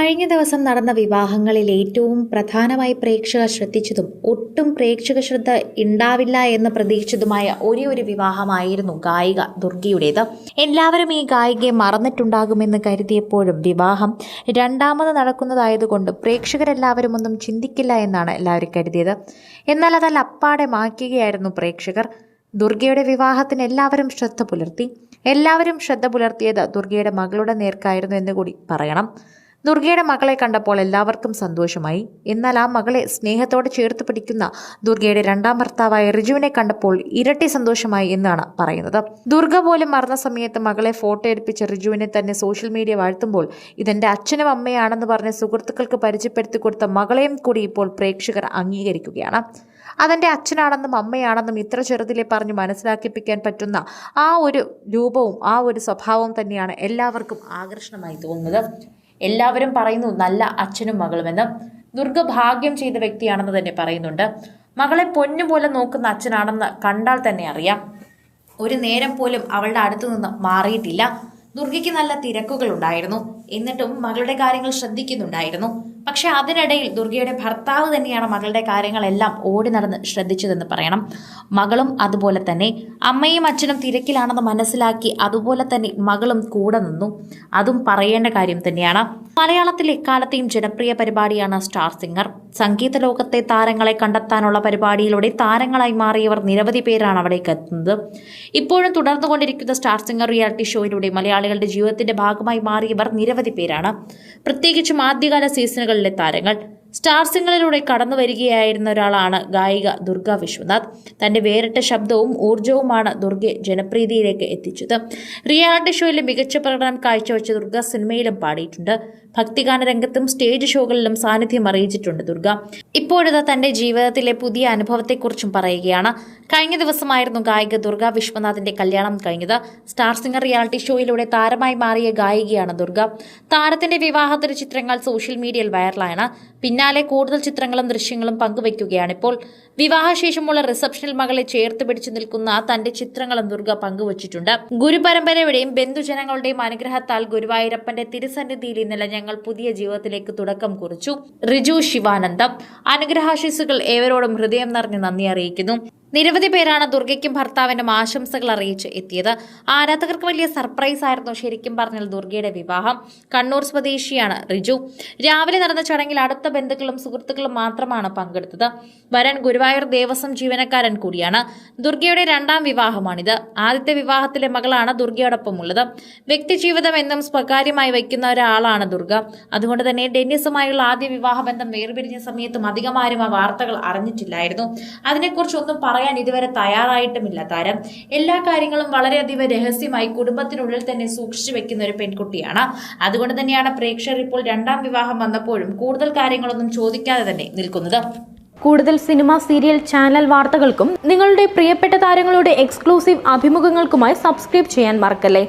കഴിഞ്ഞ ദിവസം നടന്ന വിവാഹങ്ങളിൽ ഏറ്റവും പ്രധാനമായി പ്രേക്ഷകർ ശ്രദ്ധിച്ചതും ഒട്ടും പ്രേക്ഷക ശ്രദ്ധ ഉണ്ടാവില്ല എന്ന് പ്രതീക്ഷിച്ചതുമായ ഒരേ ഒരു വിവാഹമായിരുന്നു ഗായിക ദുർഗയുടേത്. എല്ലാവരും ഈ ഗായികയെ മറന്നിട്ടുണ്ടാകുമെന്ന് കരുതിയപ്പോഴും വിവാഹം രണ്ടാമത് നടക്കുന്നതായതുകൊണ്ട് പ്രേക്ഷകരെല്ലാവരും ഒന്നും ചിന്തിക്കില്ല എന്നാണ് എല്ലാവരും കരുതിയത്. എന്നാൽ അതല്ല അപ്പാടെ മാക്കുകയായിരുന്നു പ്രേക്ഷകർ. ദുർഗയുടെ വിവാഹത്തിന് എല്ലാവരും ശ്രദ്ധ പുലർത്തി. എല്ലാവരും ശ്രദ്ധ പുലർത്തിയത് ദുർഗയുടെ മകളുടെ നേർക്കായിരുന്നു എന്ന് കൂടി പറയണം. ദുർഗയുടെ മകളെ കണ്ടപ്പോൾ എല്ലാവർക്കും സന്തോഷമായി. എന്നാൽ ആ മകളെ സ്നേഹത്തോടെ ചേർത്ത് പിടിക്കുന്ന ദുർഗയുടെ രണ്ടാം ഭർത്താവായ റിജുവിനെ കണ്ടപ്പോൾ ഇരട്ടി സന്തോഷമായി എന്നാണ് പറയുന്നത്. ദുർഗ പോലും മറന്ന സമയത്ത് മകളെ ഫോട്ടോ എടുപ്പിച്ച റിജുവിനെ തന്നെ സോഷ്യൽ മീഡിയ വാഴ്ത്തുമ്പോൾ ഇതെന്റെ അച്ഛനും അമ്മയാണെന്ന് പറഞ്ഞ് സുഹൃത്തുക്കൾക്ക് പരിചയപ്പെടുത്തി കൊടുത്ത മകളെയും കൂടി ഇപ്പോൾ പ്രേക്ഷകർ അംഗീകരിക്കുകയാണ്. അതെന്റെ അച്ഛനാണെന്നും അമ്മയാണെന്നും ഇത്ര ചെറുതിലെ പറഞ്ഞ് മനസ്സിലാക്കിപ്പിക്കാൻ പറ്റുന്ന ആ ഒരു രൂപവും ആ ഒരു സ്വഭാവവും തന്നെയാണ് എല്ലാവർക്കും ആകർഷണമായി തോന്നുന്നത്. എല്ലാവരും പറയുന്നു നല്ല അച്ഛനും മകളുമെന്ന് ദുർഗ ഭാഗ്യം ചെയ്ത വ്യക്തിയാണെന്ന് തന്നെ പറയുന്നുണ്ട്. മകളെ പൊന്നുപോലെ നോക്കുന്ന അച്ഛനാണെന്ന് കണ്ടാൽ തന്നെ അറിയാം. ഒരു നേരം പോലും അവളുടെ അടുത്തു നിന്ന് മാറിയിട്ടില്ല. ദുർഗയ്ക്ക് നല്ല തിരക്കുകൾ ഉണ്ടായിരുന്നു. എന്നിട്ടും മകളുടെ കാര്യങ്ങൾ ശ്രദ്ധിക്കുന്നുണ്ടായിരുന്നു. പക്ഷെ അതിനിടയിൽ ദുർഗയുടെ ഭർത്താവ് തന്നെയാണ് മകളുടെ കാര്യങ്ങളെല്ലാം ഓടി നടന്ന് ശ്രദ്ധിച്ചതെന്ന് പറയണം. മകളും അതുപോലെ തന്നെ അമ്മയും അച്ഛനും തിരക്കിലാണെന്ന് മനസ്സിലാക്കി അതുപോലെ തന്നെ മകളും കൂടെ നിന്നു. അതും പറയേണ്ട കാര്യം തന്നെയാണ്. മലയാളത്തിൽ എക്കാലത്തെയും ജനപ്രിയ പരിപാടിയാണ് സ്റ്റാർ സിംഗർ. സംഗീത ലോകത്തെ താരങ്ങളെ കണ്ടെത്താനുള്ള പരിപാടിയിലൂടെ താരങ്ങളായി മാറിയവർ നിരവധി പേരാണ് അവിടേക്ക് എത്തുന്നത്. ഇപ്പോഴും തുടർന്നുകൊണ്ടിരിക്കുന്ന സ്റ്റാർ സിംഗർ റിയാലിറ്റി ഷോയിലൂടെ മലയാളികളുടെ ജീവിതത്തിന്റെ ഭാഗമായി മാറിയവർ നിരവധി പേരാണ്. പ്രത്യേകിച്ചും ആദ്യകാല സീസണുകളിലെ താരങ്ങൾ. സ്റ്റാർ സിംഗറിലൂടെ കടന്നു വരികയായിരുന്ന ഒരാളാണ് ഗായിക ദുർഗ വിശ്വനാഥ്. തന്റെ വേറിട്ട ശബ്ദവും ഊർജവുമാണ് ദുർഗയെ ജനപ്രീതിയിലേക്ക് എത്തിച്ചത്. റിയാലിറ്റി ഷോയിലെ മികച്ച പ്രകടനം കാഴ്ചവെച്ച ദുർഗ സിനിമയിലും പാടിയിട്ടുണ്ട്. ഭക്തിഗാന രംഗത്തും സ്റ്റേജ് ഷോകളിലും സാന്നിധ്യം അറിയിച്ചിട്ടുണ്ട് ദുർഗ. ഇപ്പോഴത്തെ തന്റെ ജീവിതത്തിലെ പുതിയ അനുഭവത്തെക്കുറിച്ചും പറയുകയാണ്. കഴിഞ്ഞ ദിവസമായിരുന്നു ഗായിക ദുർഗ വിശ്വനാഥിന്റെ കല്യാണം കഴിഞ്ഞത്. സ്റ്റാർ സിംഗർ റിയാലിറ്റി ഷോയിലൂടെ താരമായി മാറിയ ഗായികയാണ് ദുർഗ. താരത്തിന്റെ വിവാഹത്തിന് ചിത്രങ്ങൾ സോഷ്യൽ മീഡിയയിൽ വൈറലാണ് പിന്നാലെ കൂടുതൽ ചിത്രങ്ങളും ദൃശ്യങ്ങളും പങ്കുവയ്ക്കുകയാണ് ഇപ്പോൾ. വിവാഹശേഷമുള്ള റിസപ്ഷനിൽ മകളെ ചേർത്ത് പിടിച്ചു നിൽക്കുന്ന തന്റെ ചിത്രങ്ങളും ദുർഗ പങ്കുവച്ചിട്ടുണ്ട്. ഗുരുപരമ്പരയുടെയും ബന്ധുജനങ്ങളുടെയും അനുഗ്രഹത്താൽ ഗുരുവായൂരപ്പന്റെ തിരുസന്നിധിയിൽ ഇന്നലെ ഞങ്ങൾ പുതിയ ജീവിതത്തിലേക്ക് തുടക്കം കുറിച്ചു. റിജു ശിവാനന്ദം. അനുഗ്രഹാശിസുകൾ ഏവരോടും ഹൃദയം നിറഞ്ഞ് നന്ദി അറിയിക്കുന്നു. നിരവധി പേരാണ് ദുർഗയ്ക്കും ഭർത്താവിനും ആശംസകൾ അറിയിച്ച് എത്തിയത്. ആരാധകർക്ക് വലിയ സർപ്രൈസ് ആയിരുന്നു ശരിക്കും പറഞ്ഞാൽ ദുർഗയുടെ വിവാഹം. കണ്ണൂർ സ്വദേശിയാണ് റിജു. രാവിലെ നടന്ന ചടങ്ങിൽ അടുത്ത ബന്ധുക്കളും സുഹൃത്തുക്കളും മാത്രമാണ് പങ്കെടുത്തത്. വരൻ ഗുരുവായൂർ ദേവസ്വം ജീവനക്കാരൻ കൂടിയാണ്. ദുർഗയുടെ രണ്ടാം വിവാഹമാണിത്. ആദ്യത്തെ വിവാഹത്തിലെ മകളാണ് ദുർഗയോടൊപ്പം ഉള്ളത് വ്യക്തിജീവിതം എന്നും സ്വകാര്യമായി വയ്ക്കുന്ന ഒരാളാണ് ദുർഗ. അതുകൊണ്ട് തന്നെ ഡെന്നിസുമായുള്ള ആദ്യ വിവാഹബന്ധം വേർപിരിഞ്ഞ സമയത്തും അധികമാരും ആ വാർത്തകൾ അറിഞ്ഞിട്ടില്ലായിരുന്നു. അതിനെക്കുറിച്ചൊന്നും പറയാൻ ഇതുവരെ തയ്യാറായിട്ടുമില്ല. താരം എല്ലാ കാര്യങ്ങളും വളരെയധികം രഹസ്യമായി കുടുംബത്തിനുള്ളിൽ തന്നെ സൂക്ഷിച്ചു വെക്കുന്ന ഒരു പെൺകുട്ടിയാണ്. അതുകൊണ്ട് തന്നെയാണ് പ്രേക്ഷകർ ഇപ്പോൾ രണ്ടാം വിവാഹം വന്നപ്പോഴും കൂടുതൽ കാര്യങ്ങളൊന്നും ചോദിക്കാതെ തന്നെ നിൽക്കുന്നത്. കൂടുതൽ സിനിമ സീരിയൽ ചാനൽ വാർത്തകൾക്കും നിങ്ങളുടെ പ്രിയപ്പെട്ട താരങ്ങളുടെ എക്സ്ക്ലൂസീവ് അഭിമുഖങ്ങൾക്കുമായി സബ്സ്ക്രൈബ് ചെയ്യാൻ മറക്കല്ലേ?